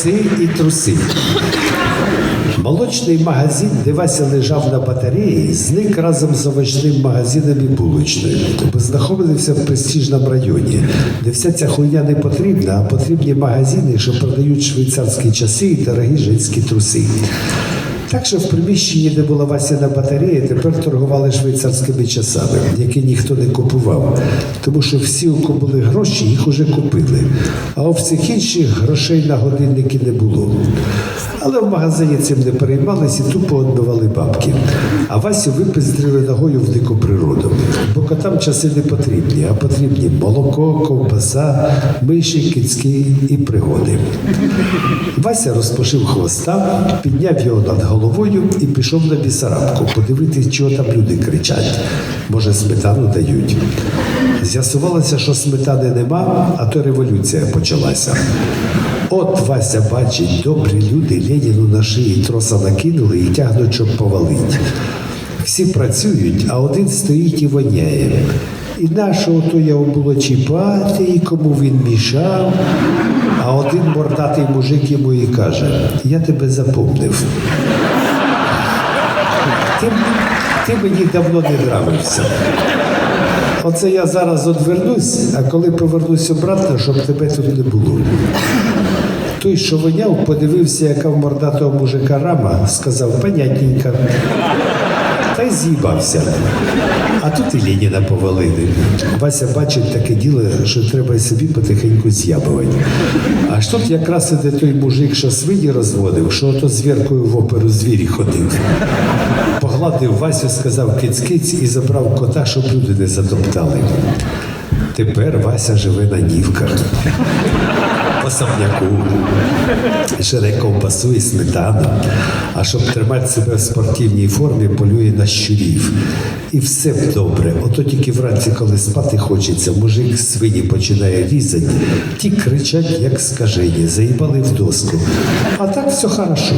штанці і труси. Молочний магазин, де Вася лежав на батареї, зник разом з овочним магазином і булочною, бо знаходився в престижному районі, де вся ця хуйня не потрібна, а потрібні магазини, що продають швейцарські часи і дорогі жінські труси. Так що в приміщенні, де була Васяна батарея, тепер торгували швейцарськими часами, які ніхто не купував, тому що всі, у кого були гроші, їх уже купили. А у всіх інших грошей на годинники не було. Але в магазині цим не переймалися і тупо відбивали бабки. А Васю випиздрили ногою в дику природу. Бо котам часи не потрібні, а потрібні молоко, ковбаса, миші, кицьки і пригоди. Вася розпушив хвоста, підняв його над головою і пішов на бісарабку подивитись, чого там люди кричать. Може, сметану дають. З'ясувалося, що сметани нема, а то революція почалася. От Вася бачить, добрі люди Леніну на шиї троса накинули і тягнуть, щоб повалить. Всі працюють, а один стоїть і воняє. І нашого то його було чіпати, і кому він мішав. А один мордатий мужик йому і каже: Я тебе запомнив. Ти, ти мені давно не нравився. Оце я зараз одвернусь, а коли повернусь обратно, щоб тебе тут не було. Той, що воняв, подивився, яка в мордатого мужика рама, сказав, понятненько. Та з'їбався. А тут і Леніна повалили. Вася бачить таке діло, що треба і собі потихеньку з'ябувати. Аж тут якраз іде той мужик, що свині розводив, що ото з в оперу звірі ходив. Погладив Васю, сказав киць-киць і забрав кота, щоб люди не затоптали. Тепер Вася живе на нівках. По самняку, ковбасу і сметану. А щоб тримати себе в спортивній формі, полює на щурів. І все добре. Ото тільки вранці, коли спати хочеться, мужик свині починає різати, ті кричать, як скажені, заїбали в доску. А так все хорошо.